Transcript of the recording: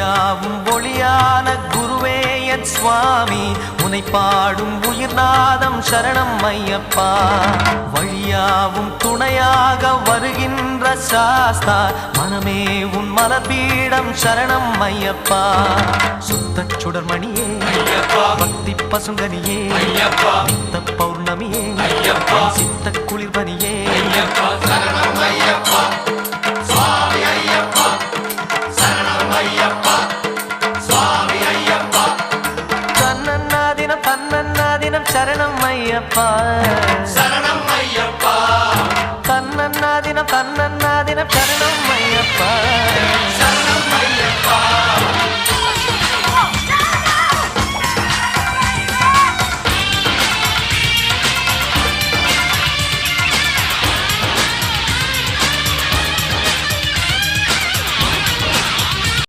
ஒளியாவும் ஒளியான குருவே என் சுவாமி. உனை பாடும் உயிர்நாதம் சரணம் ஐயப்பா. வழியாவும் துணையாக வருகின்ற சாஸ்தா. மனமே உன் மலபீடம் சரணம் ஐயப்பா. சுத்த சுடர்மணியே பக்தி பசுங்கனியே நித்த பௌர்ணமியே சித்த குளிர்பனியே சரணம் ஐயப்பா.